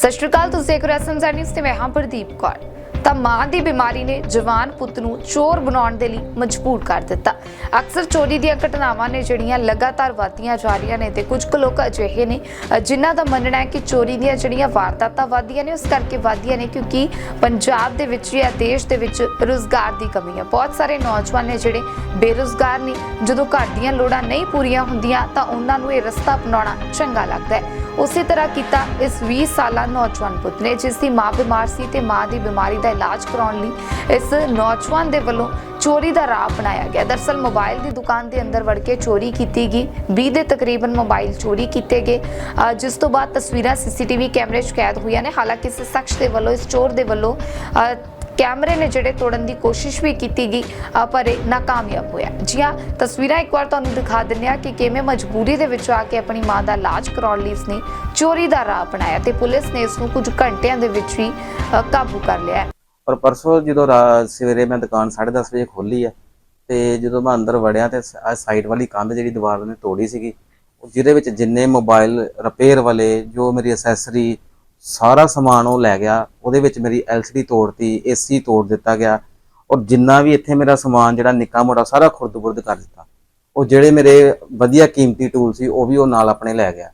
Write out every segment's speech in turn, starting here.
ਸਤਿ ਸ਼੍ਰੀ ਅਕਾਲ ਤੁਸੀਂ ਦੇਖ ਰਹੇ ਹੋ ਐਸਐਮਜ਼ੈਡ ਨਿਊਜ਼ ਤੇ ਮੈਂ ਹਾਂ ਪ੍ਰਦੀਪ ਕੌਰ। ਤਾਂ ਮਾਂ ਦੀ ਬਿਮਾਰੀ ਨੇ ਜਵਾਨ ਪੁੱਤ ਨੂੰ ਚੋਰ ਬਣਾਉਣ ਦੇ ਲਈ ਮਜਬੂਰ ਕਰ ਦਿੱਤਾ। ਅਕਸਰ ਚੋਰੀ ਦੀਆਂ ਘਟਨਾਵਾਂ ਨੇ ਜਿਹੜੀਆਂ ਲਗਾਤਾਰ ਵਧਦੀਆਂ ਜਾ ਰਹੀਆਂ ਨੇ ਤੇ ਕੁਝ ਕੁ ਲੋਕ ਅਜਿਹੇ ਨੇ ਅ, ਜਿਨ੍ਹਾਂ ਦਾ ਮੰਨਣਾ ਹੈ ਕਿ ਚੋਰੀ ਦੀਆਂ ਜਿਹੜੀਆਂ ਵਾਰਦਾਤਾਂ ਵਧਦੀਆਂ ਨੇ ਉਸ ਕਰਕੇ ਵਧਦੀਆਂ ਨੇ ਕਿਉਂਕਿ ਪੰਜਾਬ ਦੇ ਵਿੱਚ ਜਾਂ ਦੇਸ਼ ਦੇ ਵਿੱਚ ਰੋਜ਼ਗਾਰ ਦੀ ਕਮੀ ਹੈ। ਬਹੁਤ ਸਾਰੇ ਨੌਜਵਾਨ ਨੇ ਜਿਹੜੇ ਬੇਰੁਜ਼ਗਾਰ ਨੇ ਜਦੋਂ ਘਰ ਦੀਆਂ ਲੋੜਾਂ ਨਹੀਂ ਪੂਰੀਆਂ ਹੁੰਦੀਆਂ ਤਾਂ ਉਹਨਾਂ ਨੂੰ ਇਹ ਰਸਤਾ ਅਪਣਾਉਣਾ ਚੰਗਾ ਲੱਗਦਾ ਹੈ। ਉਸੇ ਤਰ੍ਹਾਂ ਕੀਤਾ ਇਸ 20 ਸਾਲਾ ਨੌਜਵਾਨ ਪੁੱਤ ਨੇ, ਜਿਸ ਦੀ ਮਾਂ ਬਿਮਾਰ ਸੀ ਤੇ ਮਾਂ ਦੀ ਬਿਮਾਰੀ ਦਾ ਇਲਾਜ ਕਰਾਉਣ ਲਈ ਇਸ ਨੌਜਵਾਨ ਦੇ ਵੱਲੋਂ ਚੋਰੀ ਦਾ ਰਾਹ ਅਪਣਾਇਆ ਗਿਆ। ਦਰਸਲ ਮੋਬਾਈਲ ਦੀ ਦੁਕਾਨ ਦੇ ਅੰਦਰ ਵੜ ਕੇ ਚੋਰੀ ਕੀਤੀ ਗਈ। 20 ਦੇ ਤਕਰੀਬਨ ਮੋਬਾਈਲ ਚੋਰੀ ਕੀਤੇ ਗਏ। ਜਿਸ ਤੋਂ ਬਾਅਦ ਤਸਵੀਰਾਂ, ਸੀਸੀਟੀਵੀ ਕੈਮਰੇ 'ਚ ਕੈਦ ਹੋਈਆਂ ਨੇ। ਹਾਲਾਂਕਿ ਇਸ ਸ਼ਖਸ ਦੇ ਵੱਲੋਂ, ਇਸ ਚੋਰ ਦੇ ਵੱਲੋਂ ਕੈਮਰੇ ਨੇ ਜਿਹੜੇ ਤੋੜਨ ਦੀ ਕੋਸ਼ਿਸ਼ ਵੀ ਕੀਤੀ ਗਈ ਪਰ ਇਹ ਨਾਕਾਮਯਾਬ ਹੋਇਆ ਜੀ ਹਾਂ, ਤਸਵੀਰਾਂ ਇੱਕ ਵਾਰ ਤੁਹਾਨੂੰ ਦਿਖਾ ਦਿੰਦੇ ਹਾਂ ਕਿ ਕਿਵੇਂ ਮਜਬੂਰੀ ਦੇ ਵਿੱਚ ਆ ਕੇ ਆਪਣੀ ਮਾਂ ਦਾ ਇਲਾਜ ਕਰਾਉਣ ਲਈ ਇਸਨੇ ਚੋਰੀ ਦਾ ਰਾਹ ਅਪਣਾਇਆ ਤੇ ਪੁਲਿਸ ਨੇ ਇਸ ਨੂੰ ਕੁਝ ਘੰਟਿਆਂ ਦੇ ਵਿੱਚ ਹੀ ਕਾਬੂ ਕਰ ਲਿਆ ਹੈ। ਪਰਸੋਂ ਜਦੋਂ ਸਵੇਰੇ ਮੈਂ ਦੁਕਾਨ 10:30 ਵਜੇ ਖੋਲੀ ਆ, ਤੇ ਜਦੋਂ ਮੈਂ ਅੰਦਰ ਵੜਿਆ ਤੇ ਸਾਈਡ ਵਾਲੀ ਕੰਧ ਜਿਹੜੀ ਦੀਵਾਰ ਨੇ ਤੋੜੀ ਸੀਗੀ, ਜਿਹਦੇ ਵਿੱਚ ਜਿੰਨੇ ਮੋਬਾਈਲ ਰਿਪੇਅਰ ਵਾਲੇ, ਜੋ ਮੇਰੀ ਐਸੈਸਰੀ ਸਾਰਾ ਸਮਾਨ ਉਹ ਲੈ ਗਿਆ, ਉਹਦੇ ਵਿੱਚ ਮੇਰੀ LCD ਤੋੜਤੀ AC ਤੋੜ ਦਿੱਤਾ ਗਿਆ, ਔਰ ਜਿੰਨਾ ਵੀ ਇੱਥੇ ਮੇਰਾ ਸਮਾਨ ਜਿਹੜਾ ਨਿੱਕਾ ਮੋਟਾ ਸਾਰਾ ਖੁਰਦ-ਬੁਰਦ ਕਰ ਦਿੱਤਾ। ਉਹ ਜਿਹੜੇ ਮੇਰੇ ਵਧੀਆ ਕੀਮਤੀ ਟੂਲ ਸੀ, ਉਹ ਵੀ ਉਹ ਨਾਲ ਆਪਣੇ ਲੈ ਗਿਆ।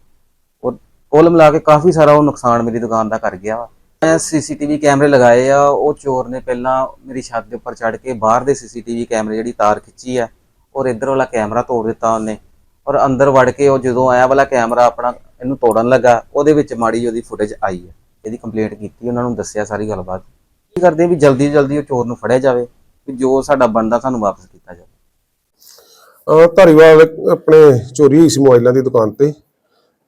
ਉਹ ਕੁੱਲ ਮਿਲਾ ਕੇ ਕਾਫੀ ਸਾਰਾ ਉਹ ਨੁਕਸਾਨ ਮੇਰੀ ਦੁਕਾਨ ਦਾ ਕਰ ਗਿਆ ਵਾ। ਮੈਂ ਸੀਸੀਟੀਵੀ ਕੈਮਰੇ ਲਗਾਏ ਆ, ਉਹ ਚੋਰ ਨੇ ਪਹਿਲਾਂ ਮੇਰੀ ਛੱਤ ਦੇ ਉੱਪਰ ਚੜ੍ਹ ਕੇ ਬਾਹਰ ਦੇ ਸੀਸੀਟੀਵੀ ਕੈਮਰੇ ਜਿਹੜੀ ਤਾਰ ਖਿੱਚੀ ਆ, ਔਰ ਇੱਧਰ ਵਾਲਾ ਕੈਮਰਾ ਤੋੜ ਦਿੱਤਾ ਉਹਨੇ। ਔਰ ਅੰਦਰ ਵੜ ਕੇ ਉਹ ਜਦੋਂ ਆਇਆ ਵਾਲਾ ਕੈਮਰਾ ਆਪਣਾ ਇਹਨੂੰ ਤੋੜਨ ਲੱਗਾ, ਉਹਦੇ ਵਿੱਚ ਮਾੜੀ ਉਹਦੀ ਫੁਟੇਜ ਆਈ ਹੈ। ਇਹਦੀ ਕੰਪਲੇਂਟ ਕੀਤੀ, ਉਹਨਾਂ ਨੂੰ ਦੱਸਿਆ ਸਾਰੀ ਗੱਲਬਾਤ। ਕੀ ਕਰਦੇ ਵੀ ਜਲਦੀ ਜਲਦੀ ਉਹ ਚੋਰ ਨੂੰ ਫੜਿਆ ਜਾਵੇ, ਵੀ ਜੋ ਸਾਡਾ ਬਣਦਾ ਸਾਨੂੰ ਵਾਪਸ ਕੀਤਾ ਜਾਵੇ। ਧਾਰੀਵਾਲ ਆਪਣੇ ਚੋਰੀ ਹੋਈ ਸੀ ਮੋਬਾਈਲਾਂ ਦੀ ਦੁਕਾਨ ਤੇ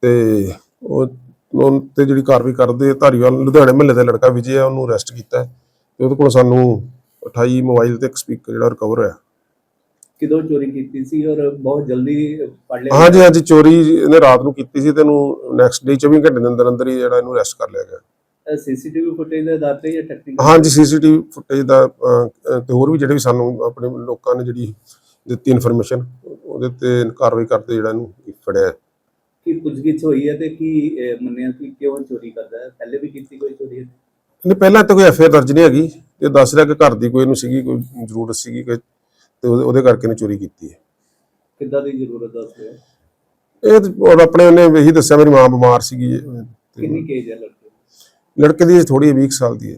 ਤੇ ਉਹ ਉਹ ਤੇ ਜਿਹੜੀ ਕਾਰਵਾਈ ਕਰਦੇ ਧਾਰੀਵਾਲ ਲੁਧਿਆਣੇ ਮਹੱਲੇ ਦਾ ਲੜਕਾ ਵਿਜੇ ਆ, ਉਹਨੂੰ ਅਰੈਸਟ ਕੀਤਾ ਤੇ ਉਹਦੇ ਕੋਲ ਸਾਨੂੰ 28 ਮੋਬਾਈਲ ਤੇ ਇੱਕ ਸਪੀਕਰ ਜਿਹੜਾ ਰਿਕਵਰ ਹੋਇਆ। ਕਿਦੋਂ ਚੋਰੀ ਕੀਤੀ ਸੀ ਔਰ ਬਹੁਤ ਜਲਦੀ ਫੜ ਲਿਆ ਹਾਂਜੀ ਹਾਂਜੀ ਚੋਰੀ ਇਹਨੇ ਰਾਤ ਨੂੰ ਕੀਤੀ ਸੀ ਤੇ ਇਹਨੂੰ ਨੈਕਸਟ ਡੇ 24 ਘੰਟੇ ਦੇ ਅੰਦਰ ਅੰਦਰ ਹੀ ਜਿਹੜਾ ਇਹਨੂੰ ਅਰੈਸਟ ਕਰ ਲਿਆ ਗਿਆ। ਸੀਸੀਟੀਵੀ ਫੁਟੇਜ ਦੇ ਆਧਾਰ ਤੇ ਜਾਂ ਟੈਕਨੀਕਲ ਹਾਂਜੀ ਸੀਸੀਟੀਵੀ ਫੁਟੇਜ ਦਾ ਤੇ ਹੋਰ ਵੀ ਜਿਹੜੇ ਵੀ ਸਾਨੂੰ ਆਪਣੇ ਲੋਕਾਂ ਨੇ ਜਿਹੜੀ ਦਿੱਤੀ ਇਨਫੋਰਮੇਸ਼ਨ ਉਹਦੇ ਤੇ ਕਾਰਵਾਈ ਕਰਦੇ ਜਿਹੜਾ ਇਹਨੂੰ ਫੜਿਆ ਹੈ। ਕੀ ਪੁੱਛਗਿੱਛ ਹੋਈ ਹੈ ਤੇ ਕੀ ਅਹ, ਮੰਨਿਆ ਕਿ ਕਿਉਂ ਚੋਰੀ ਕਰਦਾ ਹੈ? ਪਹਿਲੇ ਵੀ ਕੀਤੀ ਕੋਈ ਚੋਰੀ ਨਹੀਂ ਪਹਿਲਾਂ ਤਾਂ ਕੋਈ ਐਫਆਈਆਰ ਦਰਜ ਨਹੀਂ ਹੈਗੀ। ਇਹ ਦੱਸ ਰਿਹਾ ਕਿ ਘਰ ਦੀ ਕੋਈ ਇਹਨੂੰ ਸੀਗੀ ਕੋਈ ਜ਼ਰੂਰਤ ਸੀਗੀ ਕਿ ਤੇ ਉਹਦੇ ਉਹਦੇ ਕਰਕੇ ਨੇ ਚੋਰੀ ਕੀਤੀ ਹੈ ਕਿੱਦਾਂ ਦੀ ਜ਼ਰੂਰਤ ਦੱਸ ਰਹੇ ਹੋ? ਇਹ ਤਾਂ ਔਰ ਆਪਣੇ ਉਹਨੇ ਇਹੀ ਦੱਸਿਆ ਮੇਰੀ ਮਾਂ ਬਿਮਾਰ ਸੀਗੀ ਤੇ ਕਿੰਨੀ ਕੇਜ ਹੈ ਲੜਕੇ ਦੀ? ਲੜਕੇ ਦੀ ਥੋੜੀ 20 ਕੁ ਸਾਲ ਦੀ ਹੈ